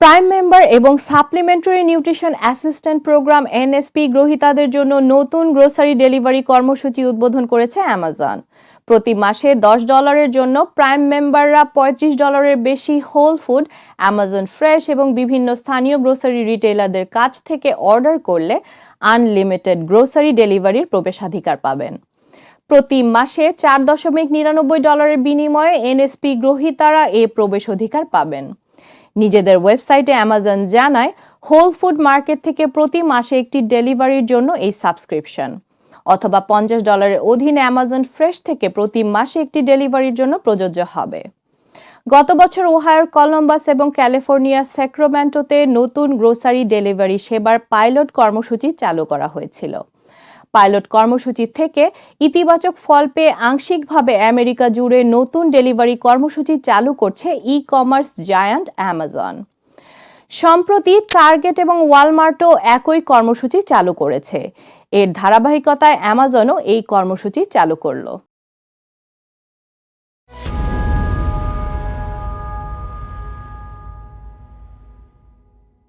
Prime member এবং supplementary nutrition assistant program NSP গ্রহীতাদের জন্য নতুন গ্রোসারি ডেলিভারি কর্মসূচি উদ্বোধন করেছে অ্যামাজন প্রতি মাসে দশ ডলারের জন্য প্রাইম মেম্বাররা পঁয়ত্রিশ ডলারের বেশি হোল ফুড অ্যামাজন ফ্রেশ এবং বিভিন্ন স্থানীয় গ্রোসারি রিটেলারদের কাছ থেকে অর্ডার করলে আনলিমিটেড গ্রোসারি ডেলিভারির প্রবেশাধিকার পাবেন। প্রতি মাসে চার দশমিক নিরানব্বই ডলারের বিনিময়ে এনএসপি গ্রহীতারা এ প্রবেশ অধিকার পাবেন। নিজেদের ওয়েবসাইটে অ্যামাজন জানায় হোল ফুড মার্কেট থেকে প্রতি মাসে একটি ডেলিভারির জন্য এই সাবস্ক্রিপশন। অথবা পঞ্চাশ ডলারের অধীনে অ্যামাজন ফ্রেশ থেকে প্রতি মাসে একটি ডেলিভারির জন্য প্রযোজ্য হবে। গত বছর ওহায়োর কলম্বাস এবং ক্যালিফোর্নিয়ার স্যাক্রোম্যান্টোতে নতুন গ্রোসারি ডেলিভারি সেবার পাইলট কর্মসূচি চালু করা হয়েছিল। পাইলট কর্মসূচি থেকে ইতিবাচক ফল পেয়ে আংশিকভাবে আমেরিকা জুড়ে নতুন ডেলিভারি কর্মসূচি চালু করছে ই কমার্স জায়ান্ট অ্যামাজন। সম্প্রতি টার্গেট এবং ওয়ালমার্টও একই কর্মসূচি চালু করেছে। এর ধারাবাহিকতায় অ্যামাজনও এই কর্মসূচি চালু করল।